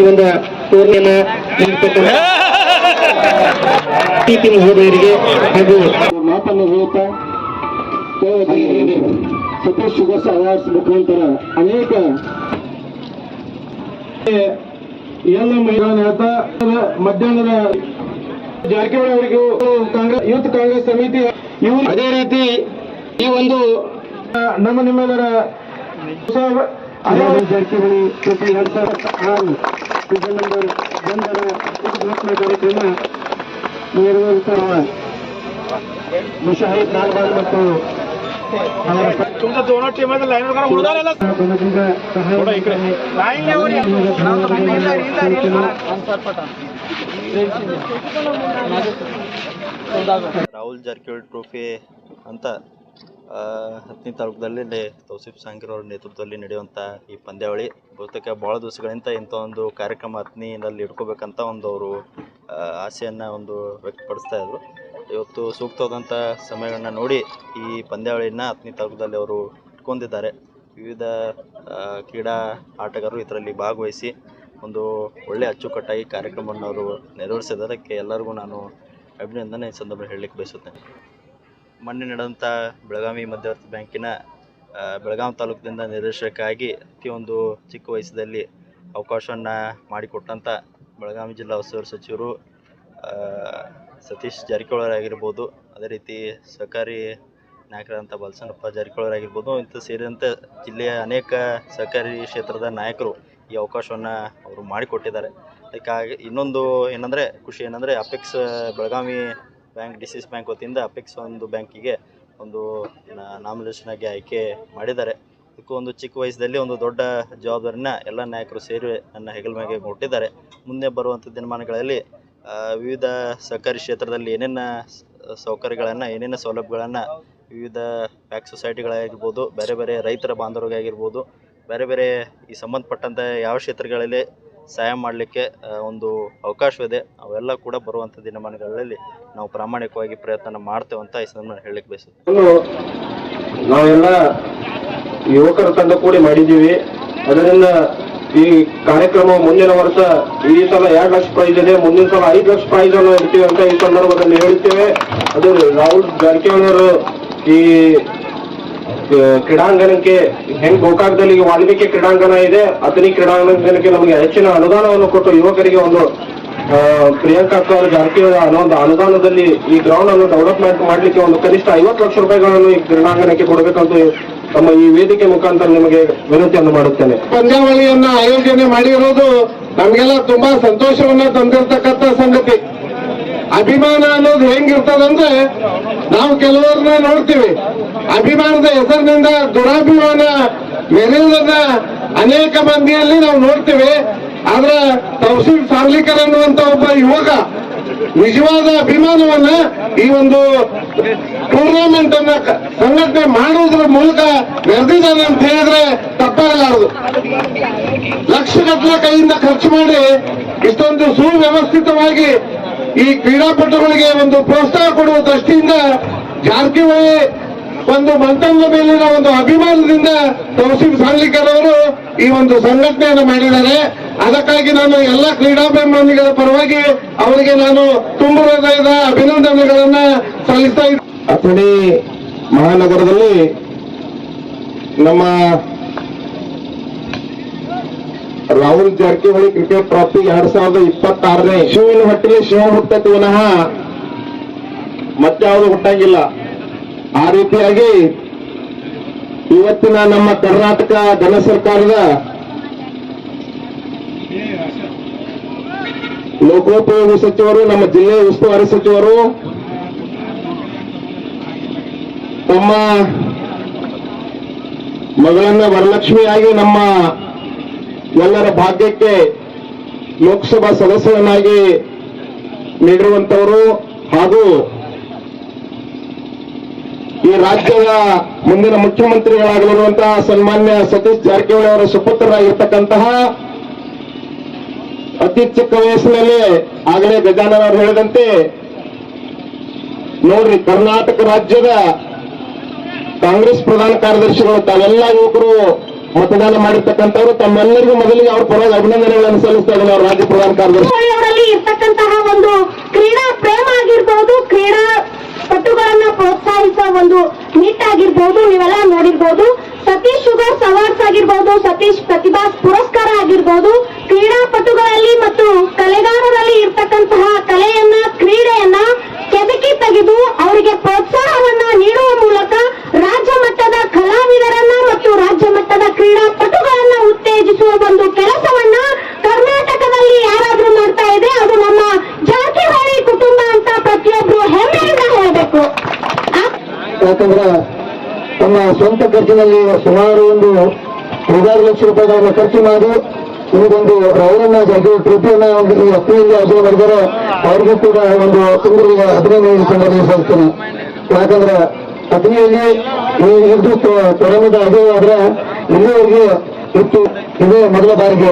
ಒಂದು ಟೂರ್ನಿಯನ್ನ ನೀಡ್ತಕ್ಕಂಥ ಪ್ರೀತಿ ಮಹೋದಯರಿಗೆ ಹಾಗೂ ಮಾತನ್ನು ಹೇಳುತ್ತಾ ಸತೀಶ್ ಶುಗರ್ಸ್ ಅವಾರ್ಡ್ಸ್ ಮುಖಾಂತರ ಅನೇಕ ಎಲ್ಲ ಮೈದಾನ ಹೇಳ್ತಾ ಮಧ್ಯಾಹ್ನದ ಜಾರಕಿಹೊಳಿ ಅವರಿಗೂ ಕಾಂಗ್ರೆಸ್ ಯೂತ್ ಕಾಂಗ್ರೆಸ್ ಸಮಿತಿ ಅದೇ ರೀತಿ ಈ ಒಂದು ನಮ್ಮ ನಿಮ್ಮೆಲ್ಲರ ಜಾರಕಿಹೊಳಿ ಪ್ರತಿ ಕಾರ್ಯಕ್ರಮ ಸಹಾಯ ರಾಹುಲ್ ಜಾರಕಿಹೊಳಿ ಟ್ರೋಫಿ ಅಂತ ಹತ್ತನೇ ತಾಲೂಕದಲ್ಲಿ ತೌಸಿಫ್ ಅವ್ರ ನೇತೃತ್ವದಲ್ಲಿ ನಡೆಯುವಂಥ ಈ ಪಂದ್ಯಾವಳಿ. ಬಹುತೇಕ ಭಾಳ ದಿವಸಗಳಿಂದ ಇಂಥ ಒಂದು ಕಾರ್ಯಕ್ರಮ ಹತ್ತನೇದಲ್ಲಿ ಇಟ್ಕೋಬೇಕಂತ ಒಂದು ಅವರು ಆಸೆಯನ್ನು ಒಂದು ವ್ಯಕ್ತಪಡಿಸ್ತಾ ಇದ್ರು. ಇವತ್ತು ಸೂಕ್ತವಾದಂಥ ಸಮಯಗಳನ್ನ ನೋಡಿ ಈ ಪಂದ್ಯಾವಳಿಯನ್ನು ಹತ್ತನೇ ತಾಲೂಕದಲ್ಲಿ ಅವರು ಇಟ್ಕೊಂಡಿದ್ದಾರೆ. ವಿವಿಧ ಕ್ರೀಡಾ ಆಟಗಾರರು ಇದರಲ್ಲಿ ಭಾಗವಹಿಸಿ ಒಂದು ಒಳ್ಳೆಯ ಅಚ್ಚುಕಟ್ಟಾಗಿ ಕಾರ್ಯಕ್ರಮವನ್ನು ಅವರು ನೆರವೇರಿಸಿದ್ದಕ್ಕೆ ಎಲ್ಲರಿಗೂ ನಾನು ಅಭಿನಂದನೆ ಈ ಸಂದರ್ಭ ಹೇಳಲಿಕ್ಕೆ ಬಯಸುತ್ತೇನೆ. ಮೊನ್ನೆ ನಡೆದಂಥ ಬೆಳಗಾವಿ ಮಧ್ಯವರ್ತಿ ಬ್ಯಾಂಕಿನ ಬೆಳಗಾವಿ ತಾಲೂಕಿನಿಂದ ನಿರ್ದೇಶಕರಾಗಿ ಅತಿ ಒಂದು ಚಿಕ್ಕ ವಯಸ್ಸಿನಲ್ಲಿ ಅವಕಾಶವನ್ನು ಮಾಡಿಕೊಟ್ಟಂಥ ಬೆಳಗಾವಿ ಜಿಲ್ಲಾ ಉಸ್ತುವಾರಿ ಸಚಿವರು ಸತೀಶ್ ಜಾರಕಿಹೊಳಿ ಆಗಿರ್ಬೋದು, ಅದೇ ರೀತಿ ಸಹಕಾರಿ ನಾಯಕರಾದಂಥ ಬಲಸನಪ್ಪ ಜಾರಕಿಹೊಳಿ ಆಗಿರ್ಬೋದು, ಇಂಥ ಸೇರಿದಂತೆ ಜಿಲ್ಲೆಯ ಅನೇಕ ಸಹಕಾರಿ ಕ್ಷೇತ್ರದ ನಾಯಕರು ಈ ಅವಕಾಶವನ್ನು ಅವರು ಮಾಡಿಕೊಟ್ಟಿದ್ದಾರೆ. ಅದಕ್ಕಾಗಿ ಇನ್ನೊಂದು ಏನಂದರೆ, ಖುಷಿ ಏನಂದರೆ apex Belagavi bank DCC bank ವತಿಯಿಂದ ಅಪೆಕ್ಸ್ ಒಂದು ಬ್ಯಾಂಕಿಗೆ ಒಂದು ನಾಮಿನೇಷನ್ ಆಗಿ ಆಯ್ಕೆ ಮಾಡಿದ್ದಾರೆ. ಇದಕ್ಕೂ ಒಂದು ಚಿಕ್ಕ ವಯಸ್ಸಲ್ಲಿ ಒಂದು ದೊಡ್ಡ ಜವಾಬ್ದಾರಿನ ಎಲ್ಲ ನಾಯಕರು ಸೇರಿ ನನ್ನ ಹೆಗಲ ಮ್ಯಾಗೆ ಕೊಟ್ಟಿದ್ದಾರೆ ಮುಂದೆ ಬರುವಂಥ ದಿನಮಾನಗಳಲ್ಲಿ ವಿವಿಧ ಸಹಕಾರಿ ಕ್ಷೇತ್ರದಲ್ಲಿ ಏನೇನು ಸೌಕರ್ಯಗಳನ್ನು, ಏನೇನು ಸೌಲಭ್ಯಗಳನ್ನು ವಿವಿಧ ಬ್ಯಾಕ್ ಸೊಸೈಟಿಗಳಾಗಿರ್ಬೋದು ಬೇರೆ ಬೇರೆ ರೈತರ ಬಾಂಧವರಿಗಾಗಿರ್ಬೋದು, ಬೇರೆ ಬೇರೆ ಈ ಸಂಬಂಧಪಟ್ಟಂಥ ಯಾವ ಕ್ಷೇತ್ರಗಳಲ್ಲಿ ಸಹಾಯ ಮಾಡಲಿಕ್ಕೆ ಒಂದು ಅವಕಾಶವಿದೆ. ಅವೆಲ್ಲ ಕೂಡ ಬರುವಂಥ ದಿನಮಾನಗಳಲ್ಲಿ ನಾವು ಪ್ರಾಮಾಣಿಕವಾಗಿ ಪ್ರಯತ್ನ ಮಾಡ್ತೇವೆ ಅಂತ ಈ ಸಂದರ್ಭ ಹೇಳಲಿಕ್ಕೆ ಬಯಸುತ್ತೇನೆ. ನಾವೆಲ್ಲ ಯುವಕರ ತಂಡ ಕೂಡಿ ಮಾಡಿದ್ದೀವಿ. ಅದರಿಂದ ಈ ಕಾರ್ಯಕ್ರಮ ಮುಂದಿನ ವರ್ಷ ಈ ಸಲ ಎರಡು ಲಕ್ಷ ಪ್ರೈಸ್ ಇದೆ, ಮುಂದಿನ ಸಲ ಐದು ಲಕ್ಷ ಪ್ರೈಸ್ ಅನ್ನು ಇಡ್ತೀವಿ ಅಂತ ಈ ಸಂದರ್ಭದಲ್ಲಿ ಹೇಳ್ತೇವೆ ಅದು ರಾಹುಲ್ ಜಾರಕಿಹೊಳಿ ಈ ಕ್ರೀಡಾಂಗಣಕ್ಕೆ ಹೆಂಗ್ ಗೋಕಾಕದಲ್ಲಿ ವಾಲ್ಮೀಕಿ ಕ್ರೀಡಾಂಗಣ ಇದೆ ಅತನಿ ಕ್ರೀಡಾಂಗಣಕ್ಕೆ ನಮಗೆ ಹೆಚ್ಚಿನ ಅನುದಾನವನ್ನು ಕೊಟ್ಟು ಯುವಕರಿಗೆ ಒಂದು ಪ್ರಿಯಾಂಕಾ ಜಾರಕಿಹೊಳಿ ಅನ್ನೋ ಒಂದು ಅನುದಾನದಲ್ಲಿ ಈ ಗ್ರೌಂಡ್ ಅನ್ನು ಡೆವಲಪ್ಮೆಂಟ್ ಮಾಡ್ಲಿಕ್ಕೆ ಒಂದು ಕನಿಷ್ಠ ಐವತ್ತು ಲಕ್ಷ ರೂಪಾಯಿಗಳನ್ನು ಈ ಕ್ರೀಡಾಂಗಣಕ್ಕೆ ಕೊಡಬೇಕಂತ ತಮ್ಮ ಈ ವೇದಿಕೆ ಮುಖಾಂತರ ನಿಮಗೆ ವಿನಂತಿಯನ್ನು ಮಾಡುತ್ತೇನೆ. ಪಂದ್ಯಾವಳಿಯನ್ನ ಆಯೋಜನೆ ಮಾಡಿರೋದು ನಮಗೆಲ್ಲ ತುಂಬಾ ಸಂತೋಷವನ್ನ ತಂದಿರತಕ್ಕಂತ ಸಂಗತಿ. ಅಭಿಮಾನ ಅನ್ನೋದು ಹೆಂಗಿರ್ತದಂದ್ರೆ ನಾವು ಕೆಲವರನ್ನ ನೋಡ್ತೀವಿ. ಅಭಿಮಾನದ ಹೆಸರಿನಿಂದ ದುರಾಭಿಮಾನ ಮೆರೆಯುವುದನ್ನ ಅನೇಕ ಮಂದಿಯಲ್ಲಿ ನಾವು ನೋಡ್ತೀವಿ. ಆದ್ರೆ ತೌಸೀಫ್ ಸಾರ್ಲಿಕರ್ ಅನ್ನುವಂತ ಒಬ್ಬ ಯುವಕ ನಿಜವಾದ ಅಭಿಮಾನವನ್ನ ಈ ಒಂದು ಟೂರ್ನಮೆಂಟ್ ಅನ್ನ ಸಂಘಟನೆ ಮಾಡುವುದರ ಮೂಲಕ ಮೆರೆದಿದ್ದಾನೆ ಅಂತ ಹೇಳಿದ್ರೆ ತಪ್ಪಾಗಲಾರದು. ಲಕ್ಷಗಟ್ಟಲೆ ಕೈಯಿಂದ ಖರ್ಚು ಮಾಡಿ ಇಷ್ಟೊಂದು ಸುವ್ಯವಸ್ಥಿತವಾಗಿ ಈ ಕ್ರೀಡಾಪಟುಗಳಿಗೆ ಒಂದು ಪ್ರೋತ್ಸಾಹ ಕೊಡುವ ದೃಷ್ಟಿಯಿಂದ ಜಾರಕಿಹೊಳಿ ಒಂದು ಮಂತಂಗ ಮೇಲಿನ ಒಂದು ಅಭಿಮಾನದಿಂದ ತೌಸೀಫ್ ಸಾಲಿಕರ್ ಅವರು ಈ ಒಂದು ಸಂಘಟನೆಯನ್ನು ಮಾಡಿದ್ದಾರೆ. ಅದಕ್ಕಾಗಿ ನಾನು ಎಲ್ಲ ಕ್ರೀಡಾಭಿಮಾನಿಗಳ ಪರವಾಗಿ ಅವರಿಗೆ ನಾನು ತುಂಬ ಹೃದಯದ ಅಭಿನಂದನೆಗಳನ್ನ ಸಲ್ಲಿಸ್ತಾ ಇದ್ದೀನಿ ಮಹಾನಗರದಲ್ಲಿ ನಮ್ಮ ರಾಹುಲ್ ಜಾರಕಿಹೊಳಿ ಕ್ರಿಕೆಟ್ ಟ್ರಾಫಿ ಎರಡ್ ಸಾವಿರದ ಇಪ್ಪತ್ತಾರನೇ. ಶಿವನ ಹೊಟ್ಟಿಗೆ ಶಿವ ಹುಟ್ಟತಿ ವಿನಃ. ಮತ್ತಾವುದು ಹುಟ್ಟಂಗಿಲ್ಲ. ಆ ರೀತಿಯಾಗಿ ಇವತ್ತಿನ ನಮ್ಮ ಕರ್ನಾಟಕ ಜನ ಸರ್ಕಾರದ ಲೋಕೋಪಯೋಗಿ ಸಚಿವರು, ನಮ್ಮ ಜಿಲ್ಲೆಯ ಉಸ್ತುವಾರಿ ಸಚಿವರು, ತಮ್ಮ ಮಗಳನ್ನ ವರಲಕ್ಷ್ಮಿಯಾಗಿ ನಮ್ಮ ಎಲ್ಲರ ಭಾಗ್ಯಕ್ಕೆ ಲೋಕಸಭಾ ಸದಸ್ಯರನ್ನಾಗಿ ನೀಡಿರುವಂತವರು ಹಾಗೂ ಈ ರಾಜ್ಯದ ಮುಂದಿನ ಮುಖ್ಯಮಂತ್ರಿಗಳಾಗಲಿರುವಂತಹ ಸನ್ಮಾನ್ಯ ಸತೀಶ್ ಜಾರಕಿಹೊಳಿ ಅವರ ಸುಪುತ್ರರಾಗಿರ್ತಕ್ಕಂತಹ ಅತಿ ಚಿಕ್ಕ ವಯಸ್ಸಿನಲ್ಲಿ ಆಗಲೇ ಗಜಾನನ್ ಅವರು ಹೇಳಿದಂತೆ, ನೋಡ್ರಿ ಕರ್ನಾಟಕ ರಾಜ್ಯದ ಕಾಂಗ್ರೆಸ್ ಪ್ರಧಾನ ಕಾರ್ಯದರ್ಶಿಗಳು ತಾವೆಲ್ಲ ಯುವಕರು ಮತದಾನ ಮಾಡಿರ್ತಕ್ಕಂಥವ್ರು ತಮ್ಮೆಲ್ಲರಿಗೂ ಮೊದಲಿಗೆ ಅವ್ರ ಪರವಾಗಿ ಅಭಿನಂದನೆಗಳನ್ನು ಸಲ್ಲಿಸ್ತಾ ಇದ್ದಾರೆ ರಾಜ್ಯ ಪ್ರಧಾನ ಕಾರ್ಯದರ್ಶಿ. ಅವರಲ್ಲಿ ಇರ್ತಕ್ಕಂತಹ ಒಂದು ಕ್ರೀಡಾ ಪ್ರೇಮ ಆಗಿರ್ಬೋದು, ಕ್ರೀಡಾ ಪಟುಗಳನ್ನ ಪ್ರೋತ್ಸಾಹಿಸುವ ಒಂದು ನಿಟ್ಟಾಗಿರ್ಬೋದು ನೀವೆಲ್ಲ ನೋಡಿರ್ಬೋದು. ಸತೀಶ್ ಶುಗರ್ಸ್ ಅವಾರ್ಡ್ಸ್ ಆಗಿರ್ಬೋದು, ಸತೀಶ್ ಪ್ರತಿಭಾ ಪುರಸ್ಕಾರ ಆಗಿರ್ಬೋದು. ಕ್ರೀಡಾಪಟುಗಳಲ್ಲಿ ಮತ್ತು ಕಲೆಗಾರರಲ್ಲಿ ಇರ್ತಕ್ಕಂತಹ ಕಲೆಯನ್ನ ಕ್ರೀಡೆಯನ್ನ ಯಾಕಂದ್ರೆ ತಮ್ಮ ಸ್ವಂತ ಖರ್ಚಿನಲ್ಲಿ ಸುಮಾರು ಒಂದು ಐದಾರು ಲಕ್ಷ ರೂಪಾಯಿಗಳನ್ನ ಖರ್ಚು ಮಾಡಿ ಇದೊಂದು ಅವರನ್ನ ಜಾಗೃತಿ ಟ್ರಿಪಿಯನ್ನ ಒಂದು ಈ ಹತ್ತಿರದಲ್ಲಿ ಅರ್ಜನೆ ಮಾಡಿದರೆ ಅವ್ರಿಗೂ ಕೂಡ ಒಂದು ತುಂಬರಿಗೆ ಅಭಿನಂದನೆ ಸಲ್ಲಿಸ್ತೇನೆ ಯಾಕಂದ್ರೆ ಅಗ್ನಿಯಲ್ಲಿ ಇದು ತೊಡಮದ ಅದೇ ಆದ್ರೆ ಇಲ್ಲಿವರೆಗೆ ಇತ್ತು ಇದೇ ಮೊದಲ ಬಾರಿಗೆ.